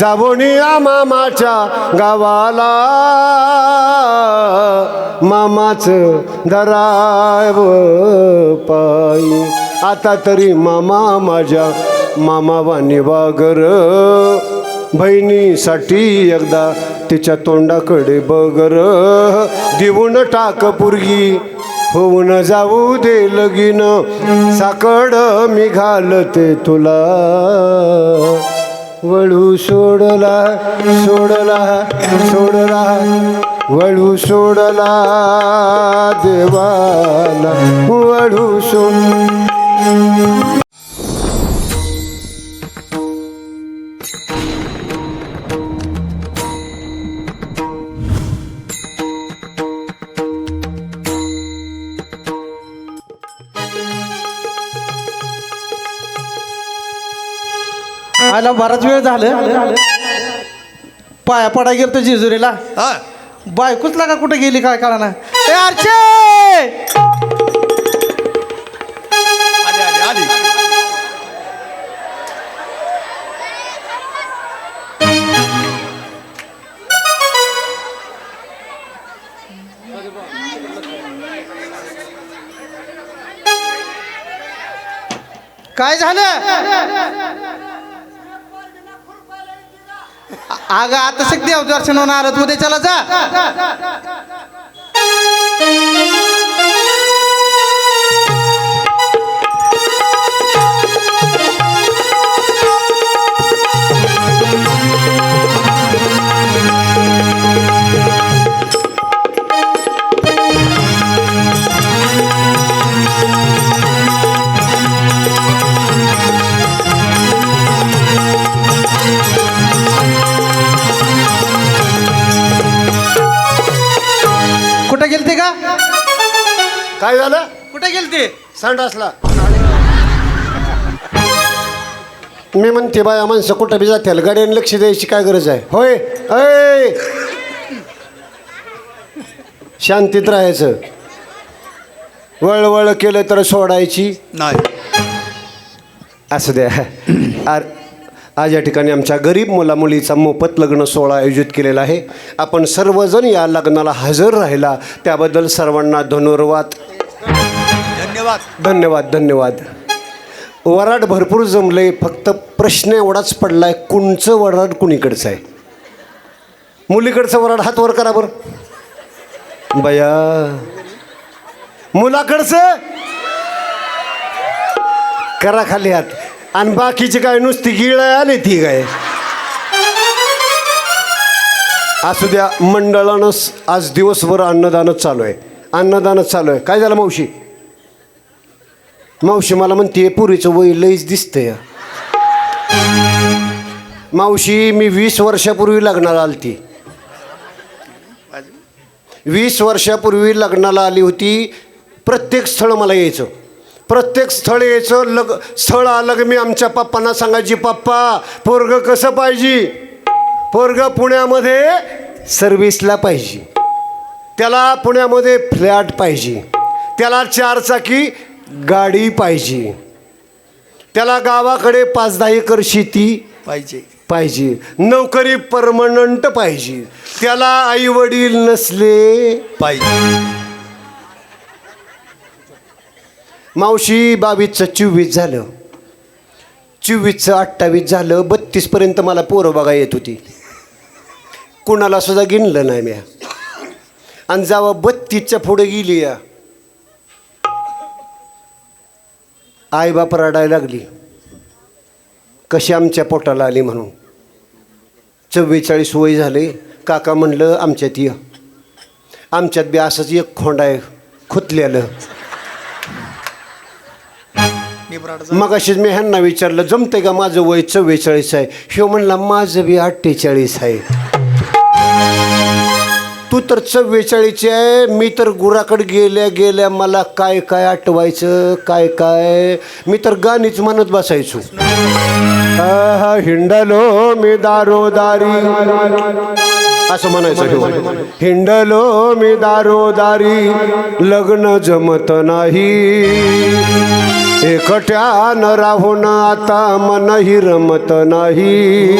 जाबोनिया मामाच्या गावाला. मामाच दराव पायी. आता तरी मामा माझ्या मामा वाणी वागर. बहिणीसाठी एकदा तिच्या तोंडाकडे बगर. देऊन टाक पुरगी होऊन जाऊ दे लगीन. साकड मी घालते तुला. वळू सोडला सोडला सोडला. वळू सोडला देवाला वळू सोड आला बराच वेळ झालं. पाया पडा गेलं जेजुरीला. हा. बायकोच लागा कुठे गेली काय कळा ए अर्चे आली आली आली. काय झालं? अगं आता सग देव दर्शन होऊन आलं उद्या चला जा. संडासला मी म्हणते बाया माणसं कुठं बी जातील. गाड्याने लक्ष द्यायची काय गरज आहे? होय? अय शांतीत राहायचं. वळवळ केलं तर सोडायची. नाही. असू द्या. आर आज या ठिकाणी आमच्या गरीब मुला मुलीचा मोफत लग्न सोहळा आयोजित केलेला आहे. आपण सर्वजण या लग्नाला हजर राहिला. त्याबद्दल सर्वांना धन्यवाद. धन्यवाद. धन्यवाद धन्यवाद. वराड भरपूर जमले फक्त प्रश्न एवढाच पडलाय कुणचं वराड कुणीकडचं आहे? मुलीकडचं वराड हात वर करा बरं. बया. मुलाकडचं? करा खाली हात. आणि बाकीची काय नुसती गिळ आली ती काय? असू द्या मंडळानं आज दिवसभर अन्नदानच चालू आहे. अन्नदानच चालू आहे. काय झालं मावशी? मावशी मला म्हणते पुरीचं वय लईच दिसतंय. मावशी मी वीस वर्षापूर्वी लग्नाला आलती. वीस वर्षापूर्वी लग्नाला आली होती. प्रत्येक स्थळ मला यायचं. प्रत्येक स्थळ यायचं. लग स्थळ आलं की मी आमच्या पप्पांना सांगायची पप्पा पोरग कसं पाहिजे? पोरग पुण्यामध्ये सर्व्हिसला पाहिजे. त्याला पुण्यामध्ये फ्लॅट पाहिजे. त्याला चारचाकी गाडी पाहिजे. त्याला गावाकडे पाच दहा एकर शेती पाहिजे. पाहिजे. नोकरी परमनंट पाहिजे. त्याला आई वडील नसले पाहिजे. मावशी बावीसचं चोवीस झालं. चोवीसचं अठ्ठावीस झालं बत्तीसपर्यंत मला पोरं बघा येत होती. कुणाला सुद्धा गिनलं नाही मी आणि जेव्हा बत्तीसच्या पुढे गेली या. आई बाप रडायला लागली. कशी आमच्या पोटाला आली म्हणून. चव्वेचाळीस वय झाले काका म्हणलं आमच्यात ये. आमच्यात बी असंच एक खोंड आहे खुतलेलं. मग अशीच मी ह्यांना विचारलं जमतंय का माझं वय चव्वेचाळीस आहे? ह्यो म्हणला माझं बी अठ्ठेचाळीस आहे. तू तर चव्वेचाळीची आहे. मी तर गुराकडे गेल्या गेल्या मला काय काय आठवायचं काय काय? मी तर गाणीच म्हणत बसायचो. हिंडलो मी दारोदारी. असं म्हणायचं हिंडलो मी दारोदारी. लग्न जमत नाही. एकट्यानं राहून आता मनही रमत नाही.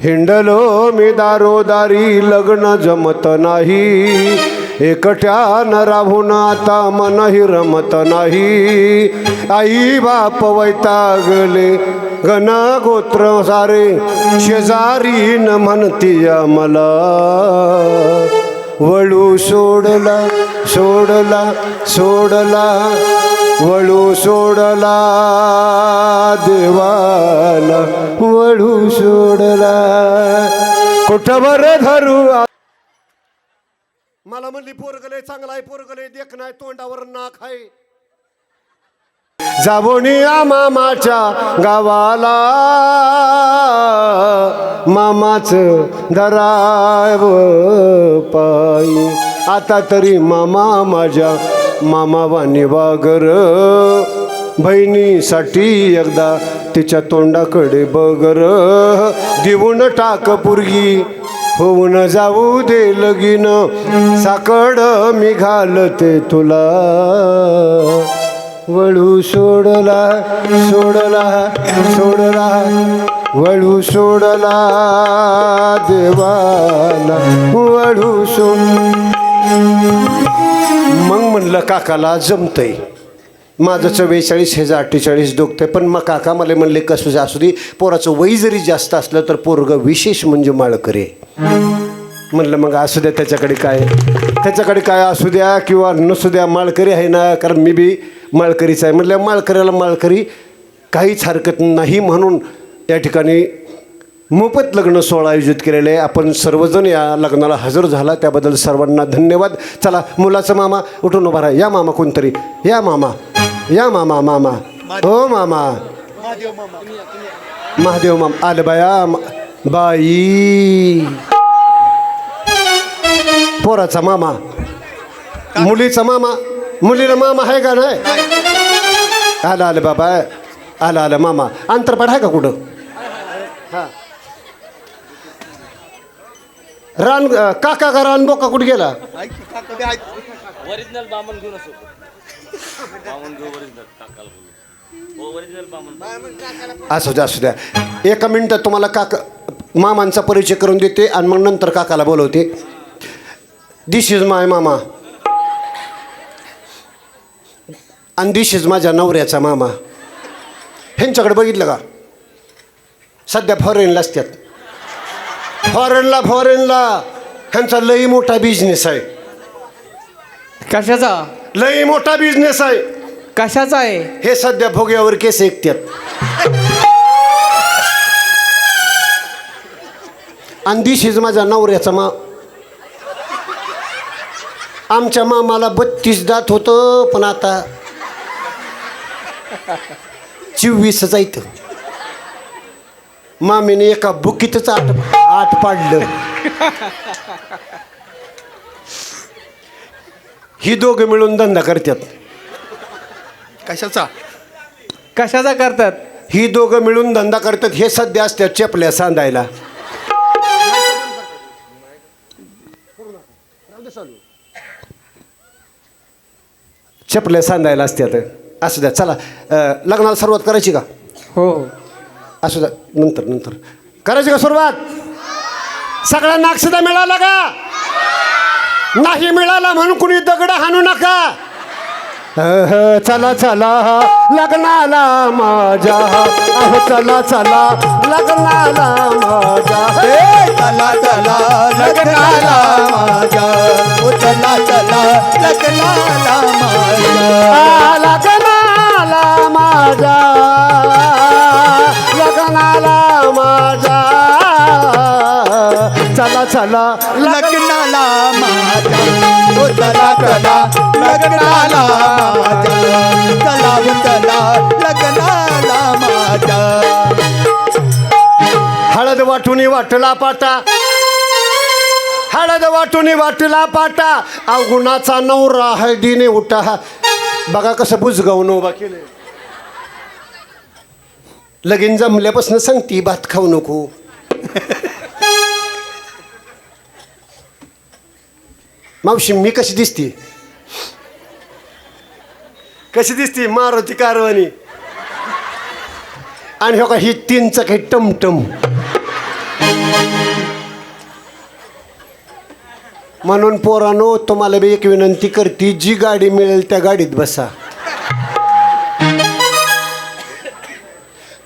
हिंडलो मी दारोदारी लग्न जमत नाही. एकट्यान राहून आता मनही रमत नाही. आई बाप वैतागले गण गोत्र सारे शेजारी न म्हणतीया मला वळू सोडला सोडला सोडला वळू सोडला देवाला वळू सोडला. कुठवर धरू? मला म्हणली पोरगले चांगला आहे पोरगले देख नाही तोंडावर नाक आहे. जाबोनी मामाच्या गावाला मामाच धराव पायी. आता तरी मामा माझ्या मामा वाणी वागर बहिणीसाठी एकदा तिच्या तोंडाकडे बगर. देऊन टाक पुरगी होऊन जाऊ दे लगीन. साकड मी घालते तुला. वळू सोडला सोडला सोडला. वळू सोडला देवाला. वळू सोड मग म्हणलं काकाला जमतंय. माझं चव्वेचाळीस हे अठ्ठेचाळीस दुखतंय पण मग काका मला म्हणले कसं असू दे. पोराचं वय जरी जास्त असलं तर पोरगं विशेष म्हणजे माळकरी आहे. म्हणलं मग असू द्या त्याच्याकडे काय? त्याच्याकडे काय असू द्या किंवा नसू द्या माळकरी आहे ना कारण मी बी माळकरीच आहे. म्हणलं माळकऱ्याला माळकरी काहीच हरकत नाही म्हणून या ठिकाणी मोफत लग्न सोहळा आयोजित केलेले आहे. आपण सर्वजण या लग्नाला हजर झाला. त्याबद्दल सर्वांना धन्यवाद. चला मुलाचं मामा उठून उभा राहा. या मामा कोणतरी? या मामा. या मामा मामा. हो मामा. महादेव मामा. आलं बाया बाई. पोराचा मामा. मुलीचा मामा. मुलीला मामा आहे का नाही? आलं आलं बाबा. आलं आलं मामा. अंतर आहे का कुठं? हां. रान काका का रान बोका कुठं गेला. ओरिजिनल बामण घेऊन असो. बामण घेऊ ओरिजिनल काकाला बोलू. हो ओरिजिनल बामण. असू द्या असू द्या एका मिनटात तुम्हाला काका मामांचा परिचय करून देते आणि मग नंतर काकाला बोलवते. दिस इज माय मामा. आणि दिस इज माझ्या नवऱ्याचा मामा. ह्यांच्याकडे बघितलं का? सध्या फॉरेनला असतात. फॉरेनला फॉरेनला ह्यांचा लई मोठा बिझनेस आहे. कशाचा? लई मोठा बिझनेस आहे. कशाचा आहे? हे सध्या भोग्यावर केस ऐकतात. आणि दिस इज माझ्या नवऱ्याचा मा आमच्या मामाला बत्तीस दात होतं पण आता चोवीसच आहेत. मामीने एका बुकीतच आठ आठ पाडलं. ही दोघं मिळून धंदा करतात. कशाचा? कशाचा करतात? ही दोघं मिळून धंदा करतात हे सध्या असतात चपल्या सांधायला. चपल्या सांधायला असतात. असू द्या चला. अं, लग्नाला सुरुवात करायची का? हो. हो असू द्या नंतर नंतर. करायची का सुरुवात? सगळ्यांना अक्षदा मिळाला का? नाही मिळाला म्हणून कुणी दगड हाणू नका. चला चला लग्नाला माझ्या. अहो चला चला लग्नाला माझ्या. चला चला लग्नाला माझ्या. चला चला लग्नाला माझ्या. लग्नाला माझ्या. लग्नाला माझा. चला चला लग्नाला माझा. ओ चला चला लग्नाला माझ्या चला ओ चला लग्नाला माझा. हळद वाटून वाटला पाटा. हळद वाटून वाटला पाटा. अवगुणाचा नवरा हळदीने उठा. बघा कसं बुजगावून उभा केलं लगीन जमल्यापासून सांगती भात खाऊ नको. मावशी मी कशी दिसते? कशी दिसते? मारुती कारवानी. आणि हो का ही तीन चकी टमटम. म्हणून पोरानो तुम्हाला बी एक विनंती करते जी गाडी मिळेल त्या गाडीत बसा.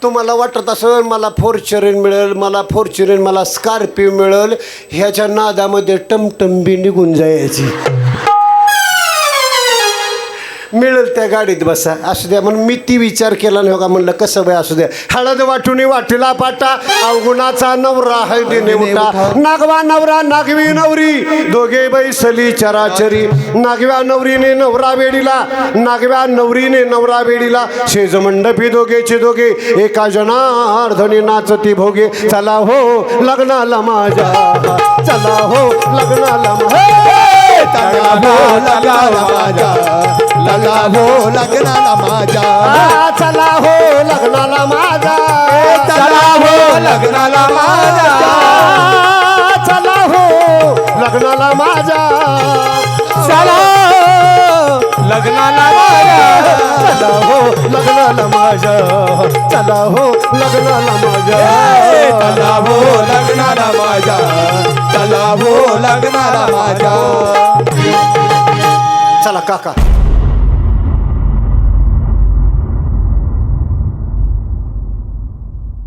तुम्हाला वाटत असेल मला फॉर्च्युनर मिळेल मला फॉर्च्युनर मला स्कॉर्पिओ मिळेल ह्याच्या नादामध्ये टमटम बी निघून जायची. मिळेल त्या गाडीत बसा. असू द्या म्हणून मी ती विचार केला नाही हो का म्हणलं कसं बाय असू द्या. हळद वाटून वाटीला पाटा अवगुणाचा नवरा हळदीने उठा. नागवा नवरा नागवी नवरी दोघे बैसली चराचरी. नागव्या नवरीने नवरा वेडीला नागव्या नवरीने नवरा वेडीला. शेज मंडपी दोघेचे दोघे एका जनार्धनी नाचती भोगे. चला हो लग्नाला माझ्या चला हो लग्नाला माझ्या चला हो लग्नाला माझ्या. लगा हो लग्नाला माझ्या. चला हो लग्नाला माझा चला हो लग्नाला माझ्या. चला हो लग्नाला माझा चला लग्नाला माझ्या. चला हो लग्नाला माझा चला हो लग्नाला माझा चला हो लग्नाला माझ्या चला हो लग्नाला माझ्या. चला काका.